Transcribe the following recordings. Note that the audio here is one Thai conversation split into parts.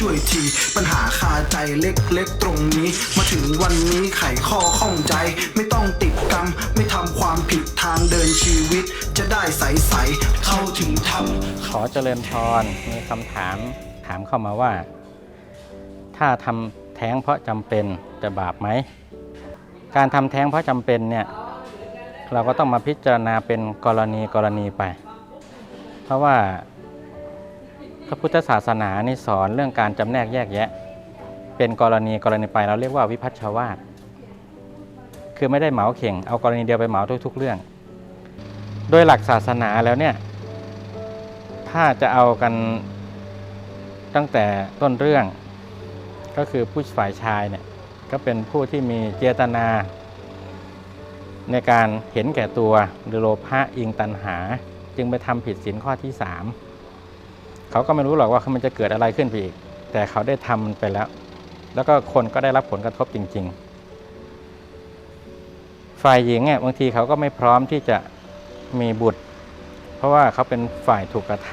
ช่วยที ปัญหาคาใจเล็กๆตรงนี้ มาถึงวันนี้ไขข้อข้องใจ ไม่ต้องติดกรรม ไม่ทำความผิดทางเดินชีวิต จะได้ใสๆเข้าถึงธรรมขอเจริญพรมีคำถามถามเข้ามาว่า ถ้าทำแท้งเพราะจำเป็นจะบาปไหม การทำแท้งเพราะจำเป็นเนี่ยเราก็ต้องมาพิจารณาเป็นกรณีกรณีไป เพราะว่า พระพุทธศาสนานี่สอนเรื่องการจำแนกแยกแยะ เป็นกรณีกรณีไปเราเรียกว่าวิพัชชวาทคือไม่ได้เหมาเข่ง เอากรณีเดียวไปเหมาทุกๆเรื่อง โดยหลักศาสนาแล้วเนี่ยถ้าจะเอากันตั้งแต่ต้นเรื่องก็คือผู้ฝ่ายชายเนี่ยก็เป็นผู้ที่มีเจตนา ในการเห็นแก่ตัวหรือโลภะอิงตันหา จึงไปทำผิดศีลข้อที่สาม เขาก็ไม่รู้หรอกว่ามันจะเกิดอะไรขึ้นไปอีก แต่เขาได้ทำมันไปแล้ว แล้วก็คนก็ได้รับผลกระทบจริง ๆ ฝ่ายหญิงเนี่ยบางทีเขาก็ไม่พร้อมที่จะมีบุตร เพราะว่าเขาเป็นฝ่ายถูกกระท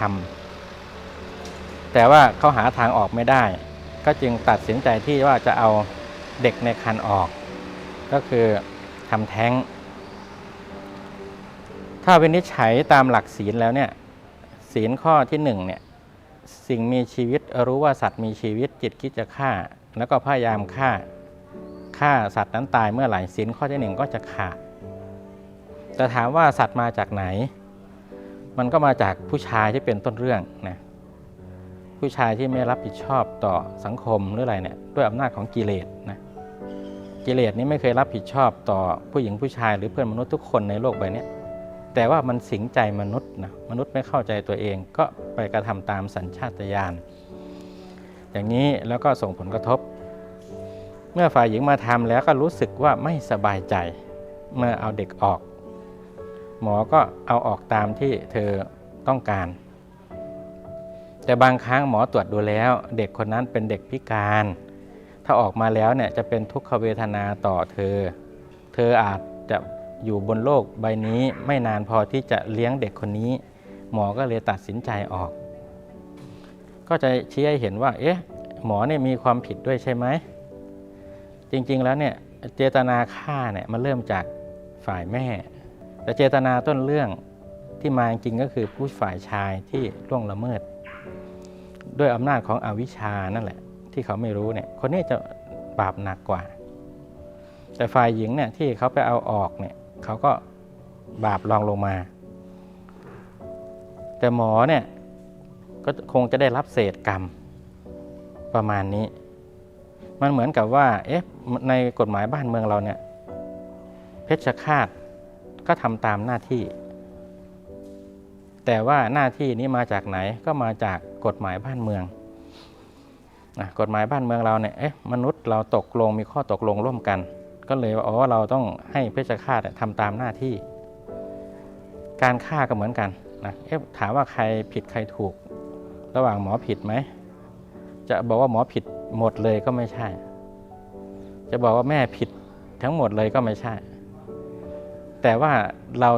ำแต่ว่าเขาหาทางออกไม่ได้ ก็จึงตัดสินใจที่ว่าจะเอาเด็กในครรภ์ออก ก็คือทำแท้ง ถ้าวินิจฉัยตามหลักศีลแล้วเนี่ยศีลข้อที่หนึ่งเนี่ย สิ่งมีชีวิตรู้ว่าสัตว์มีชีวิตจิตคิดจะฆ่า แล้วก็พยายามฆ่าฆ่าสัตว์นั้นตายเมื่อไหร่ศีลข้อที่หนึ่งก็จะขาดแต่ถามว่าสัตว์มาจากไหน มันก็มาจากผู้ชายที่เป็นต้นเรื่องนะผู้ชายที่ไม่รับผิดชอบต่อสังคมหรืออะไรเนี่ยด้วยอำนาจของกิเลสนะกิเลสนี้ไม่เคยรับผิดชอบต่อผู้หญิงผู้ชายหรือเพื่อนมนุษย์ทุกคนในโลกใบนี้ แต่ว่ามันสิงใจมนุษย์นะมนุษย์ไม่เข้าใจตัวเองก็ไปกระทำตามสัญชาตญาณอย่างนี้แล้วก็ส่งผลกระทบ เมื่อฝ่ายหญิงมาทำแล้วก็รู้สึกว่าไม่สบายใจ เมื่อเอาเด็กออก หมอก็เอาออกตามที่เธอต้องการ แต่บางครั้งหมอตรวจดูแล้ว เด็กคนนั้นเป็นเด็กพิการ ถ้าออกมาแล้วเนี่ยจะเป็นทุกขเวทนาต่อเธอ เธออาจจะ อยู่บนโลกใบนี้ไม่นานพอที่จะเลี้ยงเด็กคนนี้ หมอก็เลยตัดสินใจออก ก็จะชี้ให้เห็นว่า เอ๊ะ หมอเนี่ยมีความผิดด้วยใช่ไหม จริงๆแล้วเนี่ยเจตนาฆ่าเนี่ยมันเริ่มจากฝ่ายแม่ แต่เจตนาต้นเรื่องที่มาจริงก็คือผู้ฝ่ายชายที่ล่วงละเมิด ด้วยอำนาจของอวิชชานั่นแหละ ที่เขาไม่รู้เนี่ยคนนี้จะบาปหนักกว่า แต่ฝ่ายหญิงเนี่ยที่เขาไปเอาออกเนี่ย เขาก็บาปรองลงมา แต่หมอเนี่ยก็คงจะได้รับเศษกรรมประมาณนี้ มันเหมือนกับว่า เอ๊ะ ในกฎหมายบ้านเมืองเราเนี่ย เพชฌฆาตก็ทำตามหน้าที่ แต่ว่าหน้าที่นี้มาจากไหนก็มาจากกฎหมายบ้านเมืองนะกฎหมายบ้านเมืองเราเนี่ย เอ๊ะ มนุษย์เราตกลงมีข้อตกลงร่วมกัน ก็เลยว่าอ๋อเราต้องให้เพชฌฆาตเนี่ยทำตามหน้าที่ การฆ่าก็เหมือนกันนะเอ๊ะถามว่าใครผิดใครถูก ระหว่างหมอผิดไหมจะบอกว่าหมอผิดหมดเลยก็ไม่ใช่ จะบอกว่าแม่ผิดทั้งหมดเลยก็ไม่ใช่ แต่ว่าเรา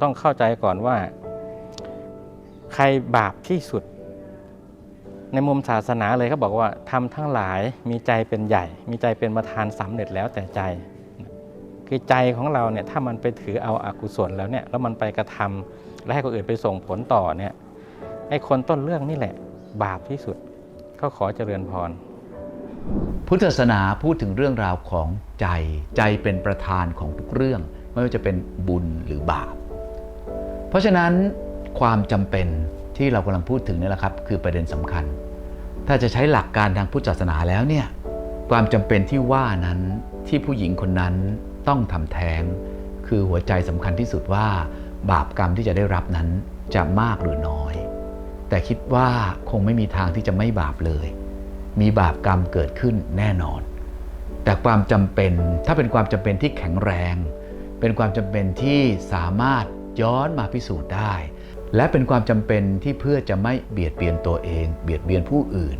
ต้องเข้าใจก่อนว่า ใครบาปที่สุด ในมุมศาสนาเลยเขาบอกว่าทำทั้งหลายมีใจเป็นใหญ่ มีใจเป็นประธานสำเร็จแล้วแต่ใจ คือใจของเราเนี่ยถ้ามันไปถือเอาอากุศลแล้วเนี่ยแล้วมันไปกระทำและให้คนอื่นไปส่งผลต่อเนี่ยไอ้คนต้นเรื่องนี่แหละ บาปที่สุดก็ขอเจริญพร พุทธศาสนาพูดถึงเรื่องราวของใจใจเป็นประธานของทุกเรื่อง ไม่ว่าจะเป็นบุญหรือบาป เพราะฉะนั้นความจำเป็น ที่เรากำลังพูดถึงนี่แหละครับ คือประเด็นสำคัญ ถ้าจะใช้หลักการทางพุทธศาสนาแล้วเนี่ยความจำเป็นที่ว่านั้นที่ผู้หญิงคนนั้นต้องทำแท้ง คือหัวใจสำคัญที่สุดว่า บาปกรรมที่จะได้รับนั้นจะมากหรือน้อย แต่คิดว่าคงไม่มีทางที่จะไม่บาปเลย มีบาปกรรมเกิดขึ้นแน่นอน แต่ความจำเป็นถ้าเป็นความจำเป็นที่แข็งแรง เป็นความจำเป็นที่สามารถย้อนมาพิสูจน์ได้ และเป็นความจำเป็นที่เพื่อจะไม่เบียดเบียนตัวเอง เบียดเบียนผู้อื่น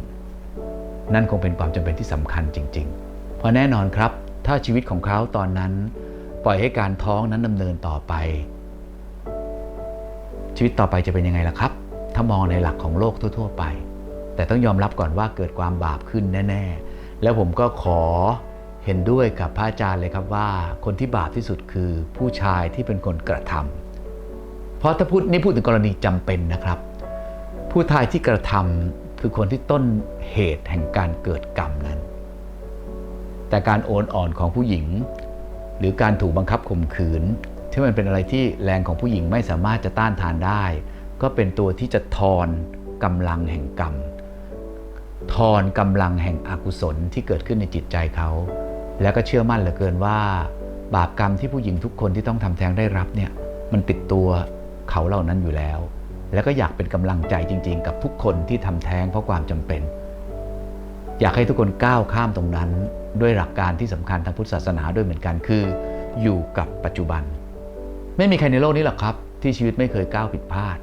นั่นคงเป็นความจำเป็นที่สำคัญจริง ๆ เพราะแน่นอนครับ ถ้าชีวิตของเขาตอนนั้น ปล่อยให้การท้องนั้นดำเนินต่อไป ชีวิตต่อไปจะเป็นยังไงล่ะครับ ถ้ามองในหลักของโลกทั่ว ๆ ไป แต่ต้องยอมรับก่อนว่าเกิดความบาปขึ้นแน่ ๆ แล้วผมก็ขอเห็นด้วยกับพระอาจารย์เลยครับว่า คนที่บาปที่สุดคือผู้ชายที่เป็นคนกระทำ เพราะถ้าพูดนี่พูดถึงกรณีจำเป็นนะครับ ผู้ชายที่กระทำคือคนที่ต้นเหตุแห่งการเกิดกรรมนั้น แต่การโอนอ่อนของผู้หญิง หรือการถูกบังคับข่มขืน ที่มันเป็นอะไรที่แรงของผู้หญิงไม่สามารถจะต้านทานได้ ก็เป็นตัวที่จะทอนกำลังแห่งกรรมทอนกำลังแห่งอกุศลที่เกิดขึ้นในจิตใจเขา แล้วก็เชื่อมั่นเหลือเกินว่า บาปกรรมที่ผู้หญิงทุกคนที่ต้องทำแท้งได้รับเนี่ยมันติดตัว เขาเหล่านั้นอยู่แล้ว แล้วก็อยากเป็นกำลังใจจริง ๆ กับทุกคนที่ทำแท้งเพราะความจำเป็น อยากให้ทุกคนก้าวข้ามตรงนั้น ด้วยหลักการที่สำคัญทางพุทธศาสนาด้วยเหมือนกันคือ อยู่กับปัจจุบัน ไม่มีใครในโลกนี้หรอกครับ ที่ชีวิตไม่เคยก้าวผิดพลาด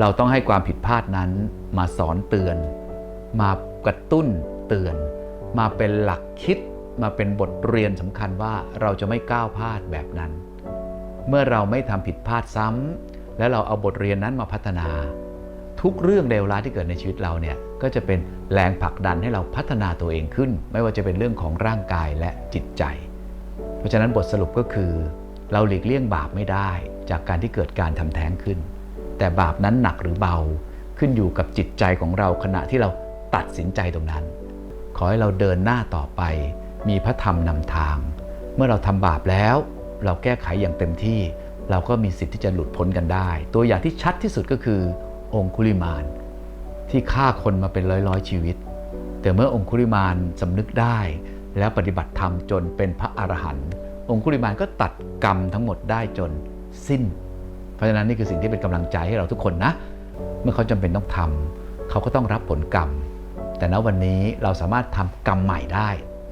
เราต้องให้ความผิดพลาดนั้นมาสอนเตือน มากระตุ้นเตือน มาเป็นหลักคิดมาเป็นบทเรียนสำคัญว่าเราจะไม่ก้าวพลาดแบบนั้น เมื่อเราไม่ทำผิดพลาดซ้ำและเราเอาบทเรียนนั้นมาพัฒนา ทุกเรื่องเลวร้ายที่เกิดในชีวิตเราเนี่ยก็จะเป็นแรงผลักดันให้เราพัฒนาตัวเองขึ้น ไม่ว่าจะเป็นเรื่องของร่างกายและจิตใจ เพราะฉะนั้นบทสรุปก็คือ เราหลีกเลี่ยงบาปไม่ได้ จากการที่เกิดการทำแท้งขึ้น แต่บาปนั้นหนักหรือเบาขึ้นอยู่กับจิตใจของเราขณะที่เราตัดสินใจตรงนั้น ขอให้เราเดินหน้าต่อไป มีพระธรรมนำทาง เมื่อเราทำบาปแล้ว เราแก้ไขอย่างเต็มที่ เราก็มีสิทธิ์ที่จะหลุดพ้นกันได้ ตัวอย่างที่ชัดที่สุดก็คือองคุลิมาน ที่ฆ่าคนมาเป็นร้อยร้อยชีวิต แต่เมื่อองคุลิมานสำนึกได้ แล้วปฏิบัติธรรมจนเป็นพระอรหันต์องคุลิมานก็ตัดกรรมทั้งหมดได้จนสิ้น เพราะฉะนั้นนี่คือสิ่งที่เป็นกำลังใจให้เราทุกคนนะ เมื่อเขาจำเป็นต้องทำเขาก็ต้องรับผลกรรม แต่ณวันนี้เราสามารถทำกรรมใหม่ได้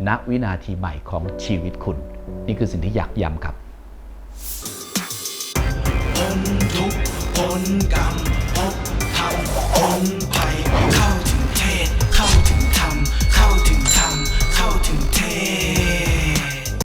ณวินาทีใหม่ของชีวิตคุณ นี่คือสิ่งที่อยากย้ำครับทุกพ้นกรรมพบธรรน